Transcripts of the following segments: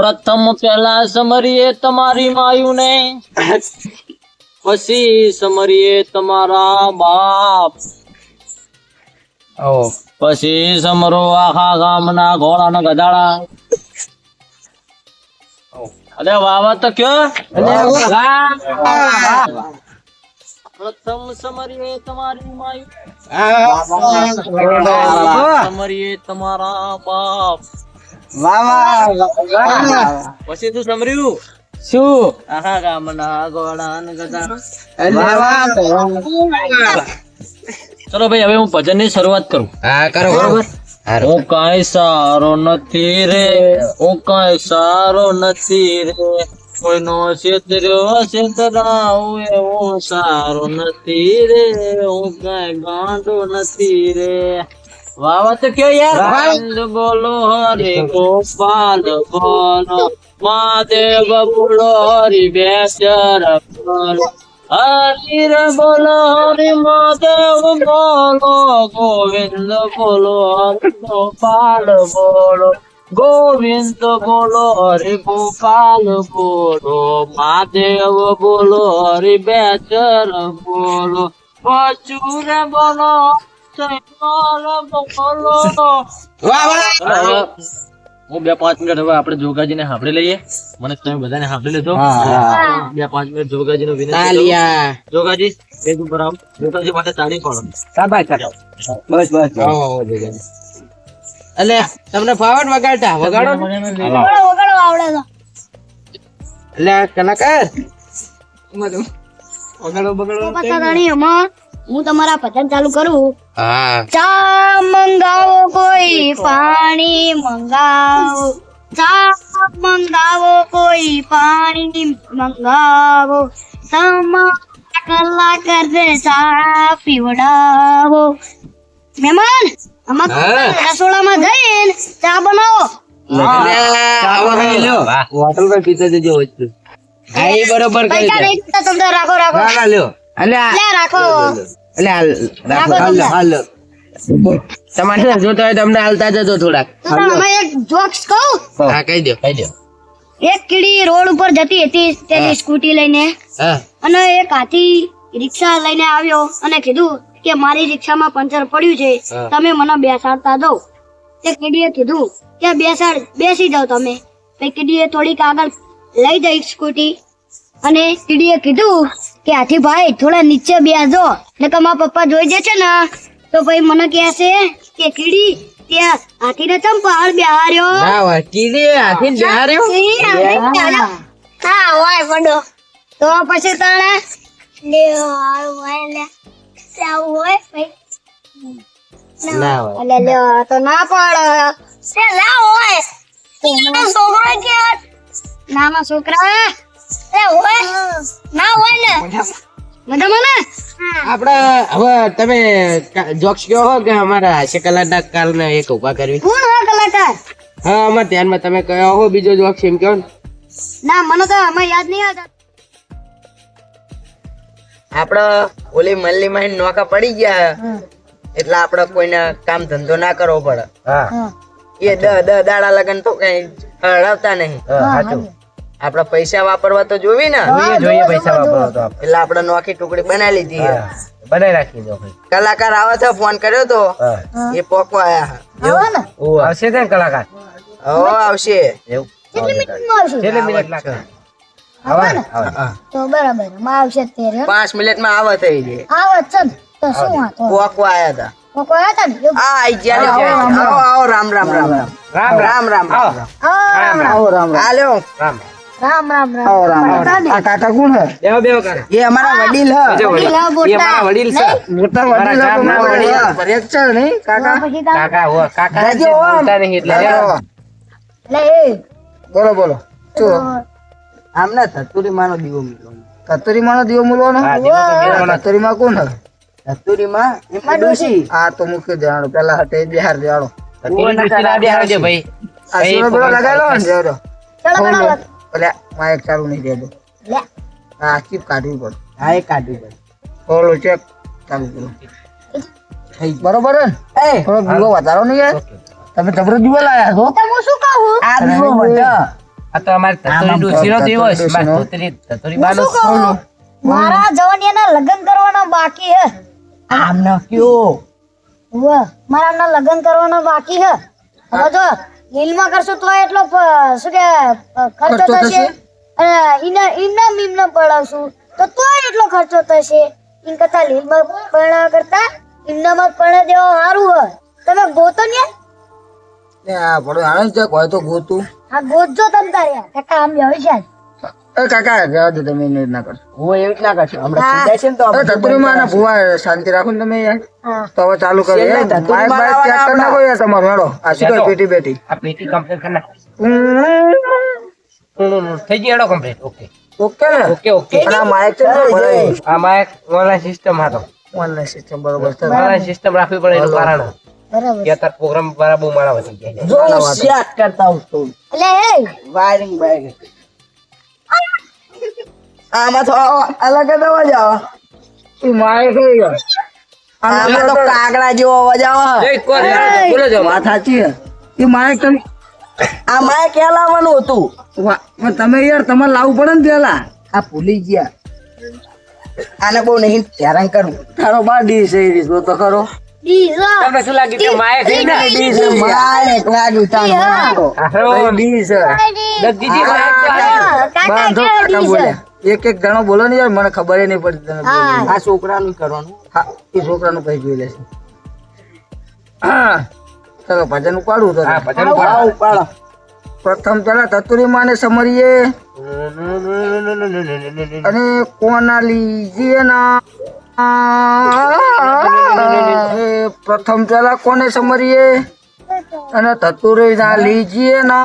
પ્રથમ પહેલા સમરીએ તમારી માયુને પછી સમરીએ તમારા બાપ. પછી સમરો આખા ગામના ઘોડાના ગધાડા. અરે વાવા તો કયો? પ્રથમ સમરીએ તમારી માયુ. સમરીએ તમારા બાપ. પછી તું સમર્યું શું? આખા ગામના ઘોડા ગધા ચલો ભાઈ હવે હું ભજનની શરૂઆત કરું. હા કરો બરોબર? હું કઈ સારો નથી રે હું કઈ સારો નથી રે. કોઈનો છેતર્યો છે એવો સારો નથી રે. હું કઈ ગાંડો નથી રે. વાવા તો કયો યાર? બોલો હરે ગોપાલ બોલો મહાદેવ બોલો હરી બેસર બોલો હરિર બોલો હરી મહાદેવ બોલો. ગોવિંદ બોલો હરે ગોપાલ બોલો. ગોવિંદ બોલો હરે ગોપાલ બોલો. મહાદેવ બોલો હરી બેચર બોલો. પચુર બોલો હું બે પાંચ મિનિટ હવે આપણે જોગાજીને સાંભળી લઈએ. મને તમે બધાને સાંભળી લેજો. બે પાંચ મિનિટ જોગાજીનો વિનંતી જોગાજી સ્ટેજ ઉપર આવો. જોગાજી માટે તાળી પાડો બસ બસ એટલે તમને ફાવટ વગાડતા? વગાડો ને. એટલે કલાકાર? વગાડો બગાડો હું તમારા ભજન ચાલુ કરું? ચા મંગાવો કોઈ પાણી મંગાવો. ચા મંગાવો કોઈ પાણી મંગાવો. સમા કલા કરજે ચા પીવડાવો. મહેમાન આમાં હા. રસોડામાં જઈને ચા બનાવો. હોટલ પર પીતા જજો વચ્ચે બરોબર રાખો રાખો. ના લ્યો. અલ્યા. રાખો. એટલે હાલ તમારે જોતા હોય તમને હાલતા જજો થોડાક. એક જોક્સ કહું? હા. કહી દો કહી દો એક કીડી રોડ ઉપર જતી હતી તેની સ્કૂટી લઈને. અને એક હાથી રિક્ષા લઈને આવ્યો અને કીધું કે મારી રિક્ષામાં પંચર પડ્યું છે તમે મને બેસાડતા દો. તે કીડીએ કીધું કે બેસાડ બેસી જાઓ તમે. પછી કીડીએ થોડીક આગળ લઈ જઈ સ્કૂટી. અને કીડીએ કીધું કે આથી ભાઈ થોડા નીચે બેસો ને કે મારા પપ્પા જોઈ જશે ને. તો ભાઈ મને કહેશે કે કીડી ત્યાં હાથી ને ચમ પહાડ બેહાર્યો? ના હોય કીધી હાથી બિહાર્યો? હા હોય પડો તો પછી તને લે હોય લે. આવું હોય ભાઈ. ના હોય. લે તો ના પાડો. તે ના હોય. છોકરો કે? નાના છોકરા એ હોય? ના હોય ને? મજામાં ને? આપડે હવે તમે જોક્સ કહો હો કે અમારા હાસ્ય કલાકાર કારણે એક ઊભા કરવી? કોણ હોય કલાકાર? હા અમારા ધ્યાનમાં તમે કયો હો બીજો જોક્સ એમ કહો ના? મને તો અમે યાદ નહીં આવતા. આપડે ઓલી મલ્લી માં નોકા પડી ગયા. એટલે આપડે કોઈને કામ ધંધો ના કરવો પડે. હા. એ દ દ દાડા લગન તો કઈ હળવતા નહીં. સાચું આપડે પૈસા વાપરવા તો જોવી ને. જોઈએ જોઈએ પૈસા વાપરવા તો એટલે આપડે નોખી ટુકડી બનાવી લીધી બનાવી રાખી દો કલાકાર આવે છે ફોન કર્યો તો. એ પોકો આયા આવશે ને કલાકાર? હવે આવશે. એવું? કેટલી મિનિટમાં આવશે? કેટલી મિનિટ લાગે? આવે ને આવે તો બરાબરમાં આવશે જ પાંચ મિનિટમાં આવે થઈ જાય આવો છે તો શું વાંધો? પોકવા આયા હતા. કોકો આવ્યા હતા ને? આ આઈ ગયા આવો આવો રામ રામ રામ રામ. રામ રામ. રામ રામ રામ. રામ આ લ્યો રામ. રામ બોલો બોલો. ચો આમને તતુરી માનો દીવો મળ્યો તતુરી માનો દીવો મળવાનો તતુરી માં કોણ હે? તતુરી માં એમાં ડોશી તો મુખ્ય દેવાનો પેલા હટે બિહાર દેવાનો બિહાર ભાઈ. આ સોનો બોલો લગાડો ને દેવાનો ચલો એટલે માઇક ચાલુ નહીં દેતો હા ચીપ કાઢવી પડે. હા એ કાઢવી પડે. થોડો ચેક ચાલુ કરો. બરોબર ને? થોડો દીવો વધારો નહીં યાર. તમે જબરો દીવો લાયા છો? તમે શું કહું? આ દીવો વધે આ તો અમારે તતોરી ડોશીનો દિવસ મારે તતોરી તતોરી બાનો? મારા જવાનિયાના લગ્ન કરવાના બાકી હે આમને કયો. ઉવ્વ, મારા લગ્ન કરવાના બાકી હે હવે જો લીલમાં કરશું તો એટલો શું કે ખર્ચો થશે? અને ઇના ઇના મીમને પડાવશું. તો તોય એટલો ખર્ચો થશે. ઇન કરતા લીલમાં પરણા કરતા ઇમનામાં પરણા દેવા સારું હોય. તમે ગોતો ને? ને આ પડો આણસ જા કોઈ તો ગોતું. હા ગોતજો તમ તારે. કાકા આમ આવી છે કાકા રહેવા દો તમે એને ના કરશો. હું એવી રીતના કરશો. હમણાં હા. છે ને તો ધતુરીમાં ભુવા શાંતિ રાખો ને તમે યાર તો હવે ચાલુ કરો છેલ્લે યાર. ધતુરી માઇક બાઇક ચેક કરી નાખો યાર તમારો. હેડો આ શું પેટી બેટી. આ પેટી કમ્પ્લીટ કરી નાખ. થઈ ગઈ એડો કમ્પ્લીટ ઓકે ઓકે ને? ઓકે ઓકે આ માઇક છે ને ભરાય. ઓનલાઈન સિસ્ટમ હતો ઓનલાઈન સિસ્ટમ બરોબર છે. ઓનલાઈન સિસ્ટમ રાખવી પડે એનું કારણ. બરાબર. કે પ્રોગ્રામ બહુ મારા વધી ગયા જો શેક કરતા હું એટલે વાયરિંગ વાયરિંગ આમાં તો અલગ જ અવાજ આવે. મારે કઈ ગયો આમાં તો કાગડા જેવો અવાજ આવે બોલો જો. વાત સાચી છે ઈ માઇક તમે આ મારે ક્યાં લાવવાનું હતું? પણ તમે યાર તમારે લાવવું પડે ને પેલા. આ ભૂલી ગયા. આને બહુ નહીં હેરાન કરું. તારો બાર ડીશ એ રીત તો ખરો. તમને શું લાગ્યું કે માએ થઈ ને લાગ્યું દગીજી બાંધો કાકા એક એક જણો બોલો ને યાર મને ખબર નહીં પડતી તને. આ છોકરાનું કરવાનું હા એ છોકરાનું કઈ જોઈ લેશે ચલો ભજન ઉપાડું તો ભજન ઉપાડો પ્રથમ પેલા તતુરી માને સમરીએ અને કોના લીજીએ ના પ્રથમ પેલા કોને સમરીએ? અને તતુરે ના લીજીએ ના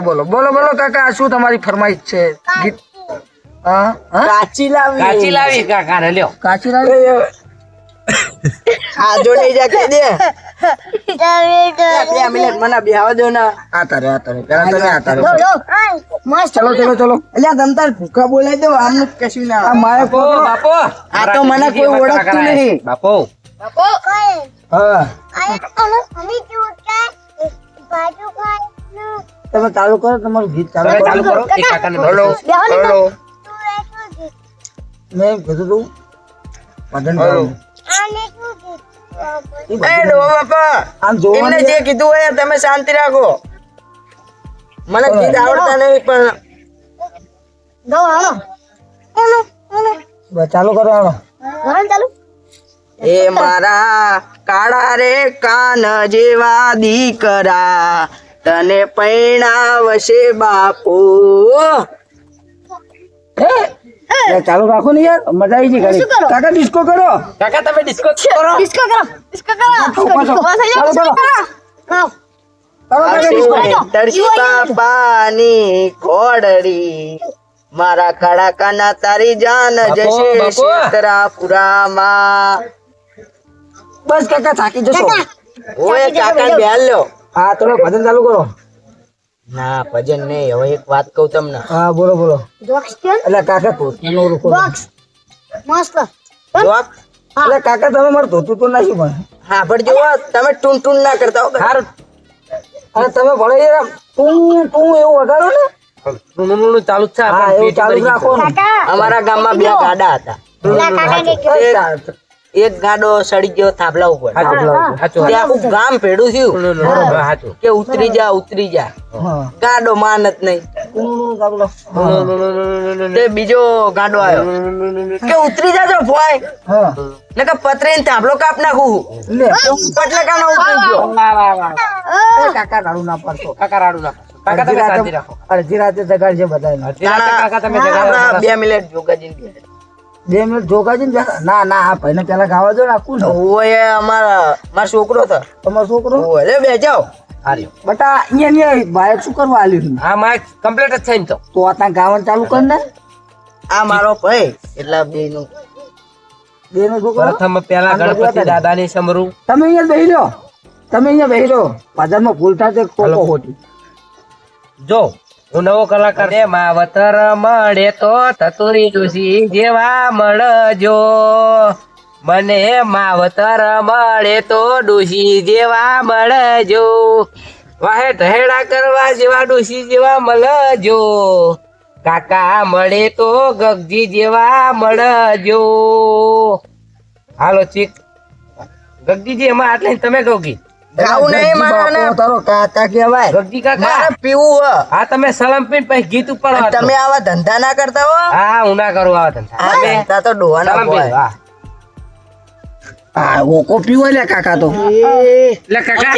બોલો. બોલો બોલો કાકા શું તમારી ફરમાઈશ છે? ગીત? કાચી લાવી કાચી લાવી કાકા ને લ્યો. કાચી લાવી આ જો જા કહી દે. મને બેહવા દો આ તારે આ તારે તમે આ તારે મસ્ત ચલો ચલો ચલો અલ્યા તમ તાર ભૂખા બોલાય દો આમ કશું ના આ મારે આ તો મને કોઈ ઓળખતું નહીં. તમે ચાલુ કરો તમારું ગીત ચાલુ કરો ચાલુ કરો બોલો બોલો મેં કીધું તું એમને જે કીધું હોય એ તમે શાંતિ રાખો. મને ગીત આવડતા નહીં પણ ગો હાલો. બસ ચાલુ કરો હાલો. કરો ને ચાલુ. એ મારા કાળા રે કાન જેવા દીકરા તને પૈણાવશે બાપુ. ચાલુ રાખો ને યાર. મજા આવી ગઈ? કાકા ડિસ્કો કરો. કાકા તમે ડિસ્કો કરો. ડિસ્કો કરો ડિસ્કો કરો. ડિસ્કો. કરો. ચાલો કાકા ડિસ્કો તરસતા પાની કોડડી મારા કડાકાના કાના તારી જાન જશે બાપો. શીતરાપુરામાં બસ કાકા થાકી જશો. ઓય કાકા બેલ લ્યો હા થોડો ભજન ચાલુ કરો. ના ભજન નહીં. હવે એક વાત કહું તમને. હા બોલો બોલો. કેમ એટલે કાકા એનો બોક્સ મસ્ત. એટલે કાકા તમે મારું ધોતું તો નથી પણ. હા પણ જો તમે ટૂન ટૂન ના કરતા હો. હાર. અને તમે ભલે યાર ટૂન ટું ટું એવું વગાડો ને. નું ચાલુ છે હા એવું ચાલુ રાખો અમારા ગામમાં બે ગાડા હતા. એક ગાડો સડી ગયો થાંભલા ઉપર. ત્યાં આખું ગામ ભેડું થયું. કે ઉતરી જા ઉતરી જા. ગાડો માનત નહીં. તે બીજો ગાડો આવ્યો. કે ઉતરી જાજો ભોય. ને કે પતરીને થાંભલો કાપ નાખું એટલે કાનો ઉતરી ગયો કાકા નાડું ના પડતો. કાકા રાડું નાખો કાકા તમે શાંતિ રાખો. અડધી રાતે જગાડજે જગાડો. બે મિનિટ જોગાજી બે મિનિટ જોગાજી ને. ના ના આ ભાઈને પેલા ગાવા દો ને આખું ને ઓય અમારા મારો છોકરો હતો. તમારો છોકરો? ઓય બે જાઓ. હાર્યો. બટા અહીંયા અહીંયા બાઇક શું કરવા આલ્યું હા માઇક કમ્પ્લીટ જ થઈને તો. તો આ ગાવાનું ચાલુ કર ને. આ મારો ભાઈ એટલા બે નું બે નો છોકરો? પ્રથમ પેલા ગણપતિ દાદાની સમરું. તમે અહીંયા બેહી લો. તમે અહીંયા બેહી લો. બજારમાં ભૂલ થાય તો કોકો હોટી. જો હું નવો કલાકાર. છે માવતર મળે તો તતુરી જોશી જેવા મળજો. મને માવતર મળે તો ડોશી જેવા મળજો. વાહે ઢહેડા કરવા જેવા ડોશી જેવા મળજો. કાકા મળે તો ગગજી જેવા મળજો. હાલો ચીક. ગગજીજી, એમાં આટલે તમે કહો ગીત ગાવું નહીં મારે બાપો તારો કાકા કહેવાય ગગજી કાકા મારે પીવું હ હા તમે સલમ પીને પછી ગીત ઉપર અને તમે આવા ધંધા ના કરતા હો હા હું ના કરું આવા ધંધા આ ધંધા તો ડોહાના સલમ પીને, હોય હા. આ ઓકો પીવો લે કાકા તો એટલે કાકા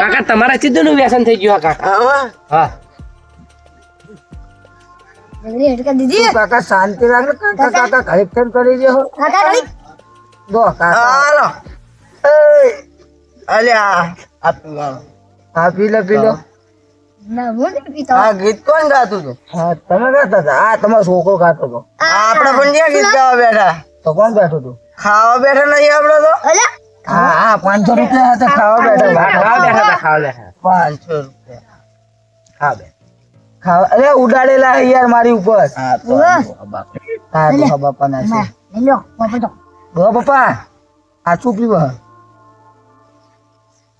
કાકા તમારા ચીધું નું વ્યસન થઈ ગયું આ કાકા હા હા જલ્દી હેડ કરી દીધી તું કાકા શાંતિ રાખ ને કાકા કાકા કરેક્શન કરી દે હો કાકા ઘડી દો કાકા હાલો એય, અલ્યા આ પીવાનું. હા પી લે પી લે ના હું નહીં પીતો આ ગીત કોણ ગાતું હતું? હા તમે ગાતા હતા. આ તમારો છોકરો ગાતો હતો. આપણે પણ ક્યાં ગીત ગાવા બેઠા? તો કોણ બેઠું હતું? ખાવા બેઠા નહીં આપણે તો? અલ્યા હા હા પાંચસો રૂપિયા હતા ખાવા બેઠા ખાવા બેઠા હતા ખાવા બેઠા પાંચસો રૂપિયા. બેઠા. ખાવા અરે ઉડાડેલા યાર મારી ઉપર. હા તો હા બાપા ના છે. લો પપ્પા. આ શું પીવા?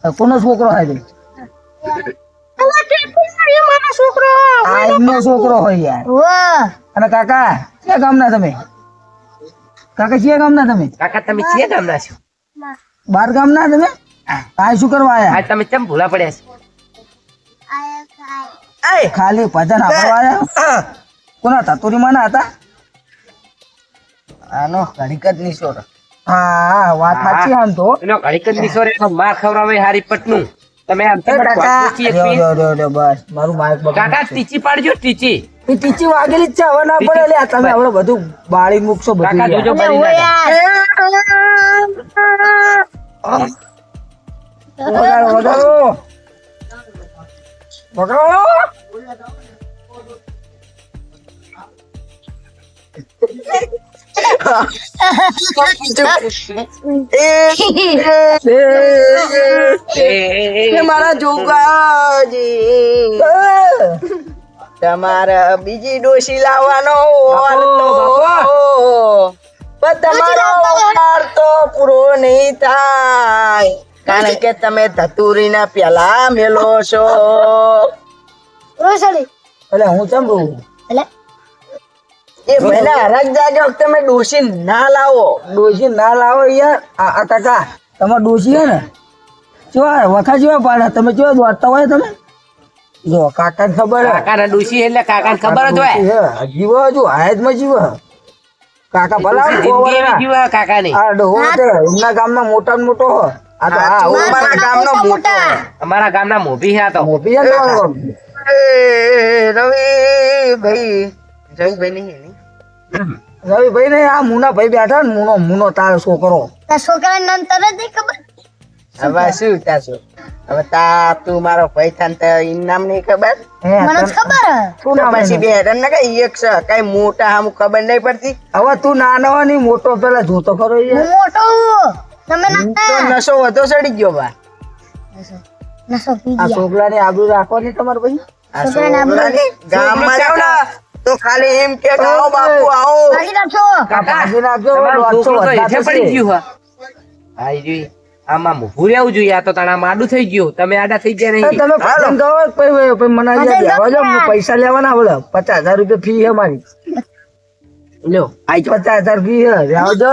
કોનો છોકરો છોકરો હોય યાર. અને કાકા ક્યાં ગામના તમે? કાકા ક્યાં ગામના તમે? કાકા તમે છે ગામના છો? બાર ગામના તમે? આ શું કરવા આયા? તમે ચમ ભૂલા પડ્યા છો? ખાલી ભજન આપવા આયા? કોના તતુરી માના હતા? આનો હરિકત જ નિશોર હા વાત સાચી આમ તો. એનો ઘડીક જ માર હારી પટનું. તમે આમ બસ. મારું કાકા ટીચી પાડજો ટીચી. એ ટીચી વાગેલી જ છે હવે ના પડે. તમે હવે બધું બાળી મૂકશો બધું કાકા જોજો બની વગાડો, વગાડો. વગાડો. એ મારા જોગાજી. તમારે બીજી ડોશી લાવવાનો વાર તો પણ તમારો તો પૂરો નહીં થાય. કારણ કે તમે ધતુરીના પેલા મેલો છો. એટલે હું ચમ એટલે એ મને હરાજ જાગે વખતે મેં ડોસી ના લાવો. ડોસી ના લાવો યાર આ આ કાકા તમારે ડોસી હે ને? કેવા વખા જેવા પાડા? તમે કેવા દોડતા હોય તમે? જો કાકા ખબર હે. કાકાના ડોશી એટલે કાકાને ખબર જ હોય. જીવ હજુ હાયતમાં જીવો કાકા ભલા જીવો કાકાની. આ ડોહો એમના ગામના મોટા મોટો હો. આ તો આ હું મારા ગામનો મોટો અમારા ગામના મોભી છે આ તો. મોભી છે રવિ ભાઈ રવિ ભાઈ નહીં નહીં. રવિભાઈ ને આ મુના ભાઈ બેઠા ને મુનો મુનો તારો છોકરો. તારા છોકરા નામ તરત નહીં ખબર હવે શું થાશું હવે તા તું મારો ભાઈ થાન તો ઈ નામ નહીં ખબર? મને ખબર. તું નામ પછી બે? હેડન ને કઈ એક છે. કઈ મોટા આમ ખબર નહીં પડતી? હવે તું નાનો ની મોટો પેલા જોતો ખરો મોટો તમે તો નાના. નશો વધો ચડી ગયો બા. નશો પી આ ગયા. છોકરાની આબરૂ રાખવાની તમાર ભાઈ આ છોકરાને આબરૂ- ગામમાં જાવ ને તો ખાલી એમ કે આવો બાપુ આવો. ભાગી નાખશો ભાગી નાખજો. છોકરો તો હેઠે પડી ગયો હા આઈ જોઈ આમાં રહેવું જોઈએ આ તો તાણા માડું થઈ ગયું. તમે આડા થઈ ગયા નહીં. તમે ફોન ગાઓ પછી પછી મને બેહવા દો, પૈસા લેવાના બોલો. પચાસ હજાર રૂપિયા ફી છે મારી. લો આઈ પચાસ હજાર ફી છે. ને. આજો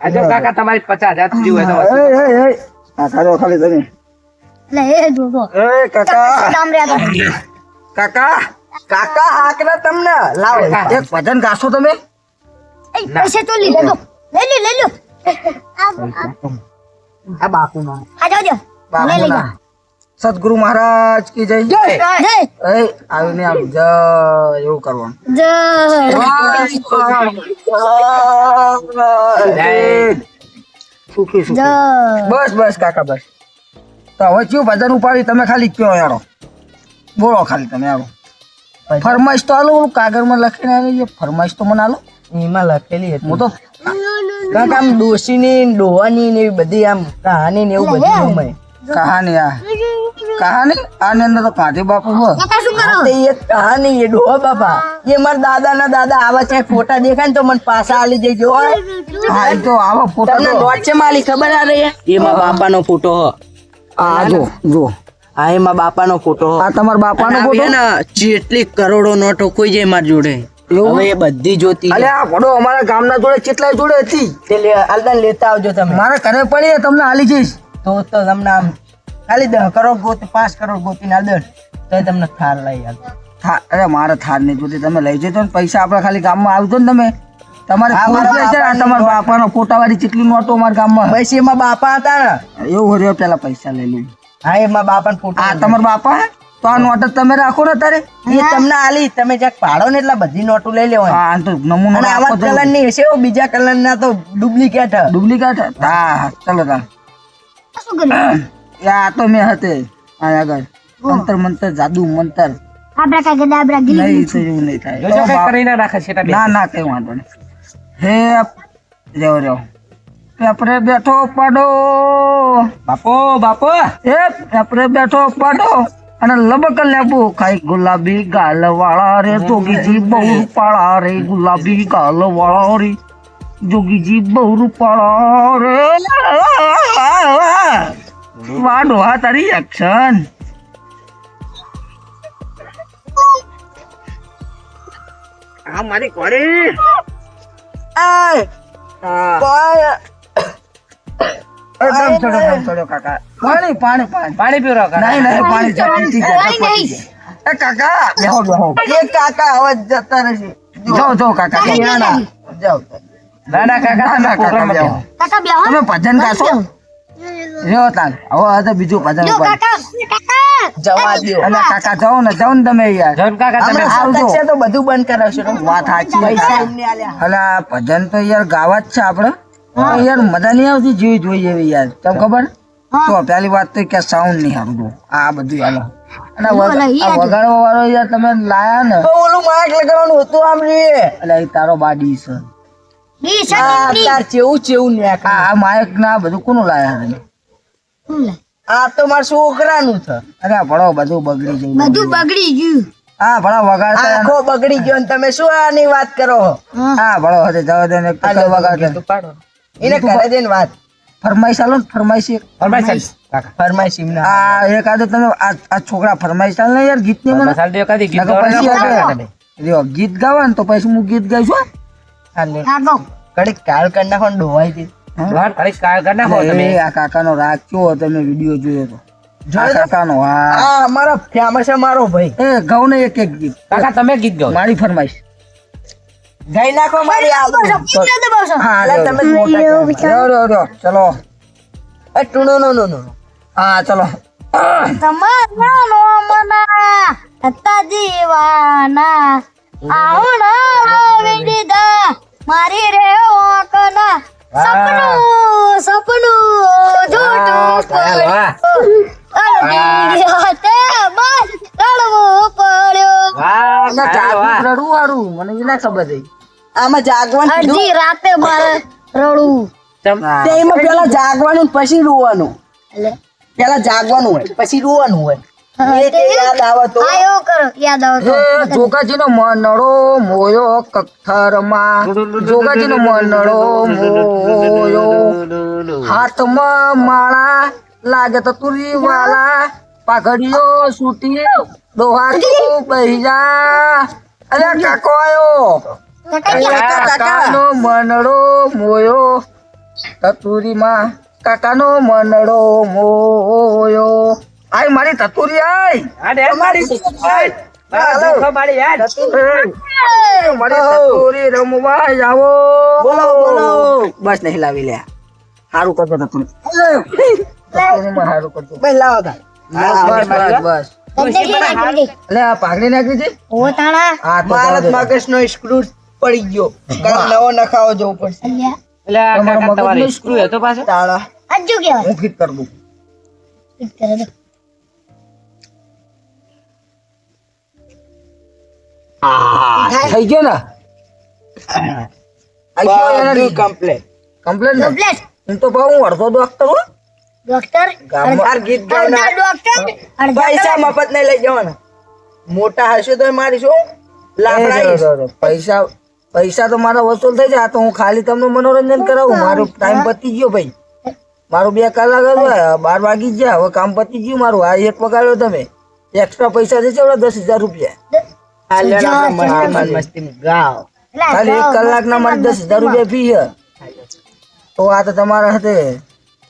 આજો કાકા તમારી પચાસ હજાર સુધી હોય તો એ, એ, એ. આ કરો ખાલી તમે. એ જોજો એ કાકા. રહ્યા કાકા કાકા હાકરા તમને લાવો. એક ભજન ગાશો તમે? પૈસે તો લીધા તો. લઈ લ્યો લઈ લો આ બાપુના. આ જાઓ જાઓ. લઈ લેજો. બાપુના સદગુરુ મહારાજ કી જય. જય. જય. એ આવીને આમ જય એવું કરવાનું. જય. સુખી બસ બસ કાકા બસ. તો હવે ચિયું ભજન ઉપાડી? તમે ખાલી કયો યારો બોલો ખાલી તમે આવો ફરમાઈશ તો આલો ઓલું કાગળમાં લખીને આવી ફરમાઈશ તો મને આલો. એમાં લખેલી હતી. હું તો કારણ કે આમ ડોશીની ને ડોવાની ને એવી બધી આમ કહાની ને એવું બધું ગમે. કહાની આ. કહાની? આની અંદર તો કાંધી બાપુ હો કાકા શું કરો? તે એ કહાની એ ડોહો બાપા. એ મારા દાદા ના દાદા આવા છે ફોટા દેખાય ને તો મને પાછા આલી જઈ હો. હા એ તો આવા ફોટા નોટ છે માલી ખબર આ રહી? એમાં બાપાનો ફોટો હો. આ જો જો. આ એમાં બાપાનો ફોટો. આ તમારા બાપાનો ફોટો? ને જેટલી કરોડો નોટો કોઈ જાય મારી જોડે? હવે એ બધી જોતી અલે આ ફોટો અમારા ગામના જોડે કેટલાય જોડે હતી? તે લેતા આવજો તમે. મારા ઘરે પડી તમને આલી જઈશ. તો તો તમને આમ ખાલી દસ કરોડ ગોત પાંચ કરોડ ગોતીને આલ તો તમને થાર લઈ થા- અરે મારે થાર નહીં જોતી. તમે લઈ જજો ને પૈસા આપણા ખાલી ગામમાં આવજો ને તમે. તમારે હા, તમારા બાપાનો ફોટા વાળી કેટલી નોટો અમારા ગામમાં. બસ એમાં બાપા હતા ને. એવું રહ્યો પેલા પૈસા લઈ લઉં હા એમાં બાપાનો ફોટો આ તમારા બાપા હે? તો આ નોટ તમે રાખો ને તારે એ તમને આલી તમે જ્યાં પાડો ને એટલે બધી નોટો લઈ લેવા હા તો નમૂનો અને આવા કલરની હશે બીજા કલર ના તો ડુપ્લિકેટ ડુપ્લિકેટ હા? હા, ચલો તાર આ તો મેં હતે આ આગળ. મંતર મંતર જાદુ મંતર. આપડા કાકા દાબરા ગીલી નહીં તો એવું નહીં થાય. જો કઈ કરીને રાખે છે ના ના કઈ વાંધો નહીં. હે રેવ રેવ પેપરે બેઠો પાડો. બાપો બાપો. એ પેપરે બેઠો પાડો. અને લબક લેબુ ખાઈ ગુલાબી ગાલ વાળા રે જોગીજી બહુ રૂપાળા રે. ગુલાબી ગાલ વાળા રે. જોગીજી બહુ રૂપાળા રે. વાડો હા તારી એક્શન આ મારી કોરી દમ છોડો દમ છોડો કાકા. પાણી પાણી પાણી. પાણી પીરો નહીં નહીં પાણી જા, પીતી જા, જા, પીતી જા. એ કાકા બેહો બેહો એ કાકા હવે જતા રહેશે જાઓ જાઓ કાકા. જાઓ. ના, ના, જાઓ નાના કાકા ના, ના, કાકા, જાઓ. જાઓ. કાકા બેહો. તમે ભજન ગાશો? રહ્યો તાન. હવે આ તો બીજું ભજન જો ઉપર કાકા કાકા. જવા કાકા જાઓ ને જાઓ ને તમે યાર. જોન કાકા તમે આવજો. છે તો બધું બંધ કરાવશો. વાત સાચી. પૈસા એમને ભજન તો યાર ગાવા જ છે આપણે. પણ યાર મજા નહીં આવતી જેવી જોઈએ એવી યાર. તમ ખબર? તો પહેલી વાત તો કે સાઉન્ડ નહીં આવતું. આ બધું હાલો અને. વગાડવા વાળો યાર તમે લાયા ને. ઓલું માઇક લગાવવાનું હતું આમ રે એટલે તારો બાડી છે. આ તાર ચેવું ચેવું ન્યાક આ આ ના બધું કોનું લાયા તમે આ તો મારા છોકરાનું છે. અરે ભણો બધું બગડી ગયું. બધું બગડી ગયું. હા ભણો વગાડતા આખો બગડી ગયો ને તમે શું આની વાત કરો? હા ભણો હતે જવા દે ને વગાડતા પાડો. એને કરે દે ને વાત. ફરમાઈશ આલો ને ફરમાઈશ ફરમાઈશ કાકા. ફરમાઈશ એમને આ એક તમે આ આ છોકરા ફરમાઈશ આલ ને યાર ગીતની મને મસાલ દે કદી ગીત આપણે- રહ્યો ગીત ગાવા ને તો પછી હું ગીત ગાઈશું હાલે હા ગો કડીક કાલ કરી નાખો ને ડોવાઈ થી વાત કરી કાળ કર નાખો તમે. આ કાકાનો રાગ કયો તમે વીડિયો જોયો તો આ જોયો તો? કાકાનો હા આ અમારો ફેમસ છે મારો ભાઈ. એ ગાઉ ને એક એક ગીત. કાકા તમે ગીત ગાઓ મારી ફરમાઈશ. ગાઈ નાખો મારી હા તમે મોટા રો રહ્યો ચલો. એ ટૂનો નો નો નો હા ચલો. તમારા મના હતા જીવાના આવણા વિદિતા મારી રે ઓકના સપનું સપનું જૂઠું પડ્યો. મને ના ખબર હતી આમાં જાગવાનું અડધી રાતે મારે રડવું. ચમ- હા. તે એમાં પેલા જાગવાનું પછી રોવાનું. પેલા જાગવાનું હોય પછી રોવાનું હોય. જોગાજી નો મનડો મોયો કથરમાં જોગાજી જોગાજીનો મનડો મોયો હાથમાં માળા લાગે તો તુરી વાલા પાઘડીઓ સૂટી દોહાતું તું અરે કાકો ક્યાં? કાકાનો મનડો મોયો. તતુરીમાં કાકાનો મનડો મોયો. આય મારી તતુરી આય. આ મારી આય, મારા દુઃખો મારી યાદ. એ મારી તતુરી રમવા આવો. બોલો, બોલો. બસ નહીં લાવી લે. સારું કરજો તતુરી સારું કરજો. ભાઈ લાવો બસ પાઘડી નાખી છે? ભારત તાણા. હા તો પડી ગયો. કાલ નવો નખાવો જવું પડશે. એટલે આ કાકા તમારે સ્ક્રૂ હતો પાછો? તાળા. અજ્જુ કેવા હું ફિટ કર દઉં. ફિટ કર દો. થઈ ગયો ને? બધું complete. કમ્પ્લેટ ને? હું તો ભાવ હું અડધો ડોક્ટર હો. ડોક્ટર ગામમાં ગીત ગાવના ડોક્ટર પૈસા મફત નહીં લઈ જવાના. મોટા હશે તો મારી શું લાકડા પૈસા પૈસા તો મારા વસૂલ થઈ જાય. તો હું ખાલી તમને મનોરંજન કરાવું. મારો ટાઈમ પતી ગયો ભાઈ. મારો બે કલાક જ બાર વાગી જ ગયા. હવે કામ પતી ગયું મારું. આ એક વગાડ્યો તમે. એક્સ્ટ્રા પૈસા છે ચેવડા? દસ હજાર રૂપિયા. ખાલી એક કલાકના મારે દસ હજાર રૂપિયા ફી છે. તો આ તો તમારા હાથે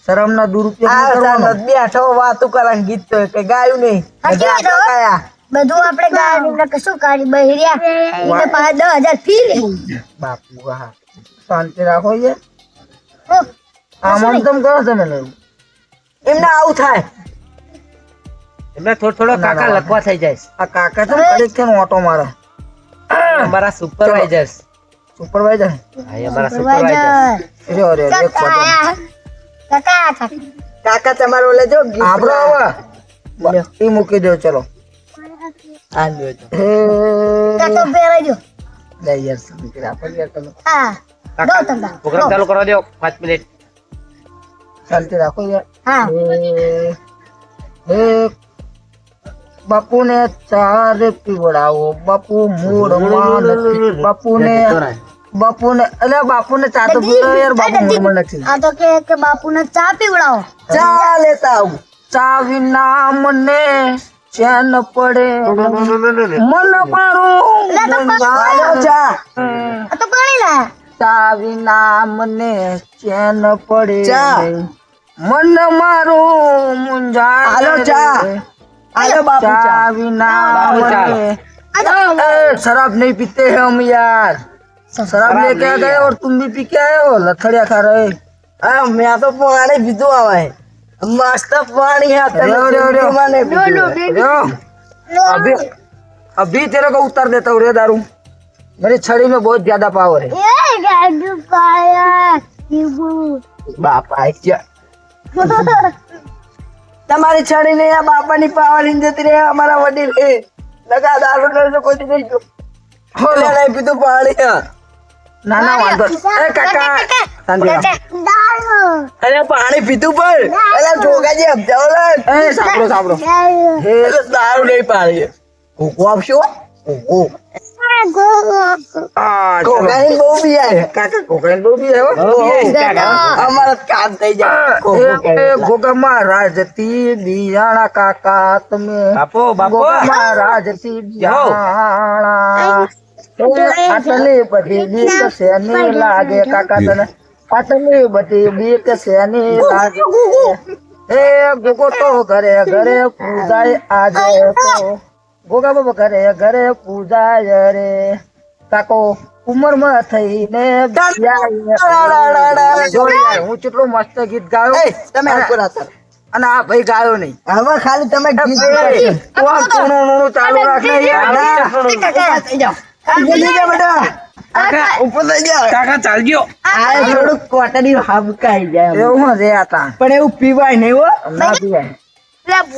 શરમના દુરુપયોગ બેઠો વાતું કરવાનું ગીત તો કઈ ગાયું નહીં. બધું આપણે ગાડીને કશું કાઢી બહેર્યા. એને પાંચ દસ હજાર ફી લે. બાપુ હા શાંતિ રાખો હો, આમ તમ કરો તમે નહીં? એમને આવું થાય. એમને થોડો થોડો કાકા લખવા થઈ જાય. આ કાકા તો કડેક છે ઓટો મારે. અમારા સુપરવાઇઝર સુપરવાઇઝર? હા અમારા સુપરવાઇઝર. જો રે કાકા. કાકા કાકા. તમારો ઓલે જો આપણો. હવે મૂકી દો ચલો. આ લ્યો જો. હે કાકા પહેરાઈ દો. લે યાર શાંતિ રાખો યાર તમે. હા. દો તમને. પ્રોગ્રામ ચાલુ કરવા દો પાંચ મિનિટ. શાંતિ રાખો યાર. હા. હે બાપુને ચાર પીવડાવો બાપુ મૂળમાં નથી. બાપુને બાપુને અલે બાપુને ચા તો પીવડાવો યાર બાપુ મૂળમાં નથી. આ તો કે કે બાપુને ચા પીવડાવો. ચા લેતા આવું. ચા વિના મને ચેન પડે મન મારું આલો ચા આ તો પાણી લાયા ચા વિના મને ચેન પડે ચા. મન મારું મુંજાય આલો ચા. આલો બાપુ ચા ચા વિના બાપુ ચા. મને ए, शराब नहीं पीते हैं हम यार शराब लेके आ गए और तुम भी पी के आए हो लथड़िया खा रहे હા મેં તો પાણી પીધું આવે મસ્ત પાણી હે તમે રેવ, રેવ, રેવ. જિંદગીમાં નહીં પીધું હોય. देखो अभी अभी तेरे को उतार देता हूँ रे दारू मेरी छड़ी में बहुत ज्यादा पावर है એ ગાડુ પાયા શિવુ. બાપા આઈ તમારી છડી ને આ બાપાની પાવર ની જતી રહે અમારા વડીલ એ લગા દારૂ નશો કોઈ નહીં ગયો ઓલે નહીં પીધું પાણી હે ना ना वांधो અરે પાણી પીધું પણ. અરે જોગાજી સમજાવો એ સાંભળો સાંભળો. એટલે દારૂ નહીં પાડી કોકો આપશો? કોકો. રાજતી લાગે કાકા તને. આટલી બધી બીક સેની લાગે એ ગોગો તો ઘરે ઘરે પૂજાય આજે તો. ગોગા બાબા ઘરે ઘરે પૂજાય રે. કાકો ઉંમરમાં થઈને. હું કેટલો મસ્ત ગીત ગાયો. તમે. અને આ ભાઈ ગાયો નહીં. હવે ખાલી તમે ગીત ચાલુ રાખ? જાઓ. બેટા. ઉપર થઈ જાઓ. કાકા ચાલ ગયો આ થોડુંક કોટડી હાબકાઈ જાય. એવું હું રે આ તાં. પણ એવું પીવાય નહીં હો. ના પીવાય. કાકા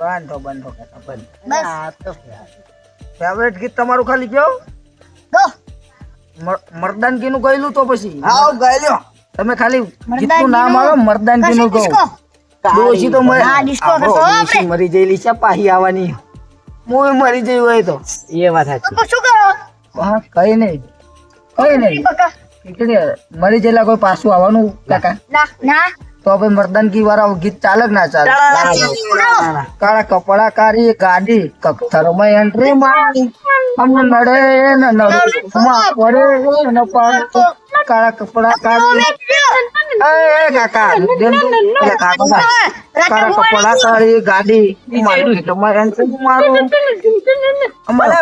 બાંધો બાંધો કાકા બાંધો. બસ. ફેવરેટ ગીત તમારું ખાલી કયો? ગો મર્દાનગી નું ગયેલું તો પછી. આવો ગયેલો. તમે ખાલી ગીતનું નામ આવે મર્દાનગી નું કહો ડોશી તો મરી. હા, disco કરતો આપણે. મરી જયેલી છે પાહી આવવાની. મૂવી મરી જઈ હોય તો. એ વાત સાચી. તો શું કરો? હા કઈ નહીં. કઈ નહીં. મરી જયેલા કોઈ પાછું આવવાનું કાકા? ના ના. તો ભાઈ મર્દનગી વાળા ગીત ચાલે ના ચાલે? કાળા કપડા કાઢી ગાડી કથરમાં એન્ટ્રી મારી. અમને નડે ને નડે પડે ને પડે કાળા કપડા કાઢી એ કાકા એટલે કાળા કપડા કારી ગાડી મારી. કથરમાં એન્ટ્રી મારું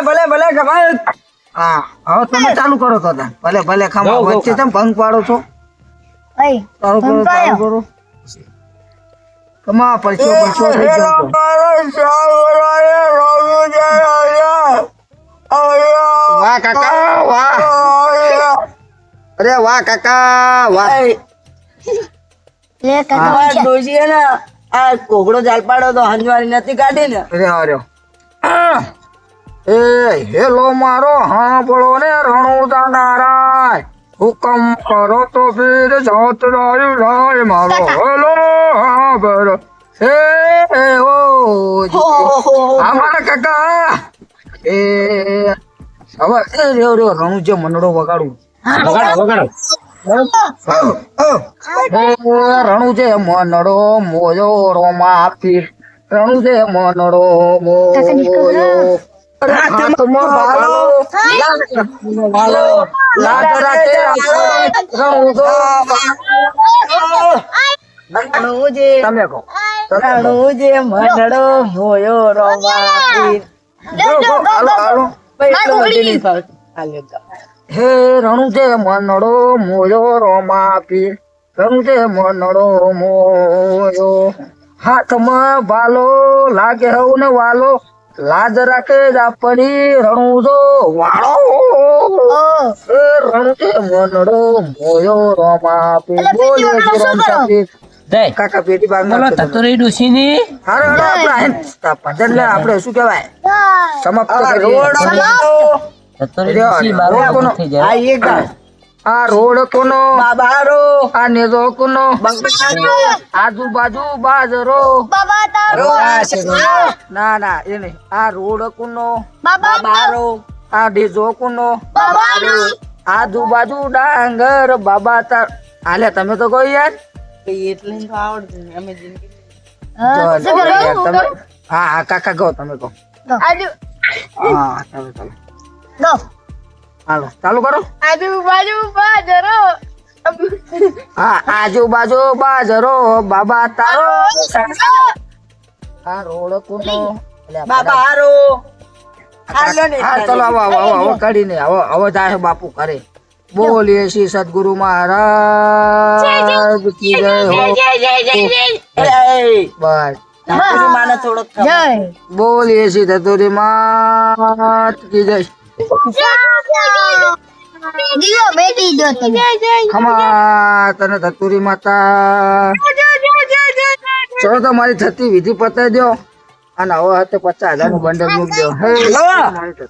ભલે ભલે હા હવે તમે ચાલુ કરો તો ભલે ભલે ખમા. વચ્ચે તમે ભંગ પાડો છો. ચાલુ કરો કરો. કમા પરચો પરચો થઈ ગયો તો. વાહ કાકા વાહ. અરે વાહ કાકા વાહ. લે કાકા આ ને આ કોગડો જાલ પાડ્યો તો હંજવારી નથી કાઢી ને. અરે અરે એ હેલો મારો હા બોલો ને રણુ નારાય. હુકમ કરો તો ફીર જાત રાયુ રાય મારો હેલો હાબર હે હે, ઓ અમારા કાકા. એ હવે એ રહ્યો રહ્યો રણુ જે મનડો વગાડું. વગાડો વગાડો. રણુ છે મનડો મોયો રોમા રણુ છે મનડો મોયો હાથમાં ભાલો ભાલો લાડ રાખે રણુજે તમે કહો. રણુજે મનડો મોયો રોમાપી ગો, ગો, હાલો હાલો. એટલું બધું નહીં ફાવતું. હાલ્યો તો. હે રણુ છે મનડો મોયો રોમા પી મનડો મોયો. હાથમાં ભાલો લાગે હવ ને વાલો. લાજ રાખે જ આપણી રણુ જો વાળો એ રણુ મનડો મોયો રોમા પે બોલે રોમા સાપી જય કાકા. પેટી બાગ બોલો તતરી ડુસી ની? હારો હારો આપણે ભજન લે આપણે શું કહેવાય? સમાપ્ત કરી રોડ. તતુરી ડોશી રોડ થઈ જાય. આ એક. આ રોડ કોનો? બાબારો. આ નેજો કોનો. આજુબાજુ બાજરો. બાબા તારો. ના ના એ નહીં. આ રોડ કોનો? બાબા બાબારો. આ ડીજો કોનો? બાબારો. આજુબાજુ ડાંગર બાબા તાર. આલે તમે તો કોઈ યાર? એટલે તો આવડતું અમે જિંદગી તમે હા. હા કાકા કહો તમે કહો. આજુ હા તમે ચાલો ગો હાલો ચાલુ કરો. આજુબાજુ બાજરો. હા આજુબાજુ બાજરો બાબા તારો. આ રોડ કોનો? બાબા હારો. હા ચલો આવો આવો આવો આવો કાઢીને આવો આવો જાય બાપુ કરે બોલીએ શ્રી સદગુરુ મહારાજ કી જય હો. એ, બસ બોલીએ શ્રી ધતુરી માત કી જય. દીવો બેટી દો તમે. ખમા તને ધતુરી માતા. ચલો તો મારી થતી વિધિ પતાવી દો અને હવે હાથે પચાસ હજારનું બંડલ મૂકજો દો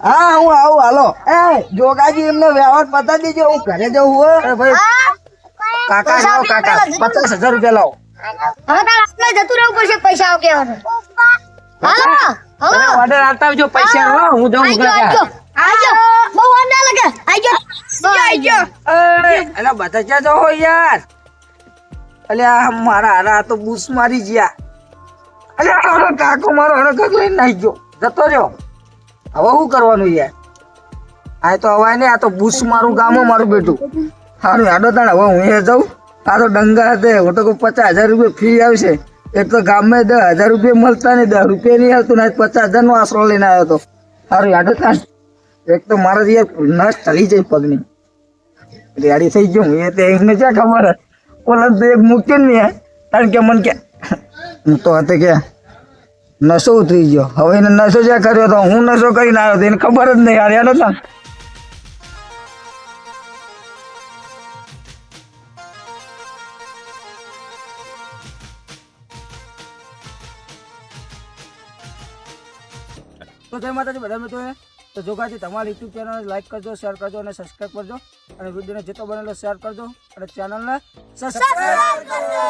હા હું આવું હાલો. એ જોગાજી એમનો વ્યવહાર પતા દેજો. હું ઘરે જવું હો. ભાઈ કાકા લાવો કાકા. પચાસ હજાર રૂપિયા લાવો. હવે તારે આપણે જતું રહેવું પડશે પૈસા આવ કેવાનું હાલો. ઓર્ડર આવતા આવજો પૈસા હો, હું જાઉં કાકા આજો બહુ ઓર્ડર લાગે. આજો આજો અલા બધા ક્યાં જાઓ યાર. અલ્યા મારા હારા તો બૂસ મારી ગયા. અલ્યા હારો કાકો મારો હારો કાકો લઈને નાહી ગયો જતો રહ્યો. હવે શું કરવાનું યાર? આ તો હવાય ને આ તો બૂસ મારું ગામો મારું બેટું સારું આડો તાણ હવે હું એ જાઉં. આ તો ડંગા હતે કહું પચાસ હજાર રૂપિયા ફી આવશે. એક તો ગામમાં દસ હજાર રૂપિયા મળતા નહીં, દસ રૂપિયા નહીં આવતું, ને પચાસ હજારનો આશરો લઈને આવ્યો હતો સારું યાદ હતા એક તો મારા યાર નસ ચલી જાય પગની. રેડી થઈ ગયો, હું એ તો એમને ક્યાં ખબર? ઓલા તો એક મૂકી ને કારણ કે મને કે હું તો હતો કે નશો ઉતરી ગયો. હવે એને નશો જ્યાં કર્યો તો હું નશો કરીને આવ્યો તો એને ખબર જ નહીં, યાર, યાદ હતા તો જય માતાજી બધા મિત્રો તો જોગાજી તમારી યુટ્યુબ ચેનલને લાઈક કરજો શેર કરજો અને સબસ્ક્રાઈબ કરજો. અને વિડીયોને જેટલો બનેલો શેર કરજો અને ચેનલને સબસ્ક્રાઈબ કરજો!